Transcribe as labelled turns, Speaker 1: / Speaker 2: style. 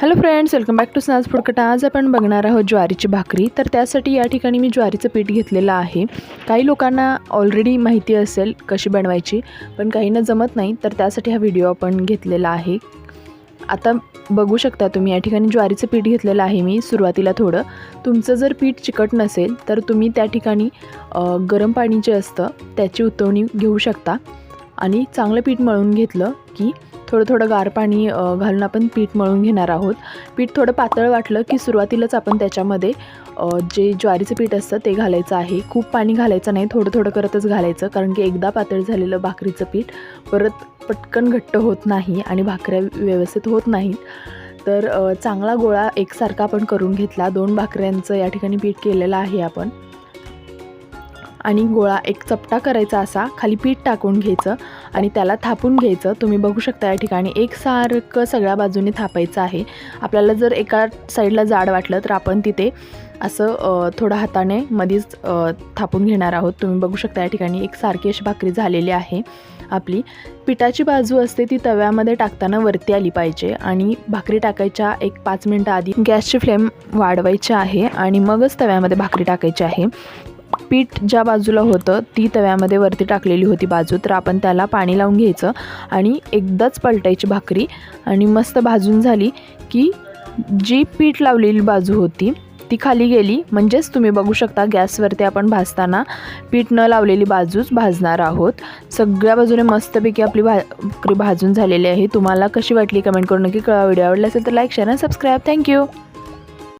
Speaker 1: Hello friends welcome back to स्नॅज फुडकट आज आपण बघणार आहोत ज्वारीची भाकरी. तर त्यासाठी या ठिकाणी मी ज्वारीचं पीठ घेतलेलं आहे. काही लोकांना ऑलरेडी माहिती असेल कशी बनवायची पण काहींना जमत नाही तर त्यासाठी हा व्हिडिओ आपण घेतलेला आहे. आता बघू शकता तुम्ही या ठिकाणी ज्वारीचं पीठ घेतलेलं आहे मी सुरुवातीला थोडं. तुमचं जर पीठ चिकट नसेल तर तुम्ही त्या ठिकाणी गरम पाणी जे असतं त्याची उतवणी घेऊ शकता. आणि चांगलं पीठ मळून घेतलं की थोडं थोडं गार पाणी घालून आपण पीठ मळून घेणार आहोत. पीठ थोडं पातळ वाटलं की सुरुवातीलाच आपण त्याच्यामध्ये जे ज्वारीचं पीठ असतं ते घालायचं आहे. खूप पाणी घालायचं नाही थोडं थोडं करतच घालायचं कारण की एकदा पातळ झालेलं भाकरीचं पीठ परत पटकन घट्ट होत नाही आणि भाकऱ्या व्यवस्थित होत नाहीत. तर चांगला गोळा एकसारखा आपण करून घेतला. दोन भाकऱ्यांचं या ठिकाणी पीठ केलेलं आहे आपण. आणि गोळा एक चपटा करायचा असा खाली पीठ टाकून घ्यायचं आणि त्याला थापून घ्यायचं. तुम्ही बघू शकता या ठिकाणी एकसारखं सगळ्या बाजूने थापायचं आहे. आपल्याला जर एका साईडला जाड वाटलं तर आपण तिथे असं थोडं हाताने मध्येच थापून घेणार आहोत. तुम्ही बघू शकता या ठिकाणी एक सारखी अशी भाकरी झालेली आहे आपली. पिठाची बाजू असते ती तव्यामध्ये टाकताना वरती आली पाहिजे आणि भाकरी टाकायच्या एक पाच मिनटं आधी गॅसची फ्लेम वाढवायची आहे आणि मगच तव्यामध्ये भाकरी टाकायची आहे. पीठ ज्या बाजूला होतं ती तव्यामध्ये वरती टाकलेली होती बाजू. तर आपण त्याला पाणी लावून घ्यायचं आणि एकदाच पलटायची भाकरी. आणि मस्त भाजून झाली की जी पीठ लावलेली बाजू होती ती खाली गेली. म्हणजेच तुम्ही बघू शकता गॅसवरती आपण भाजताना पीठ न लावलेली बाजूच भाजणार आहोत. सगळ्या बाजूने मस्तपैकी आपली भा भाकरी भाजून झालेली आहे. तुम्हाला कशी वाटली कमेंट करून नक्की कळवा. व्हिडिओ आवडला असेल तर लाईक शेअर आणि सबस्क्राईब. Thank you.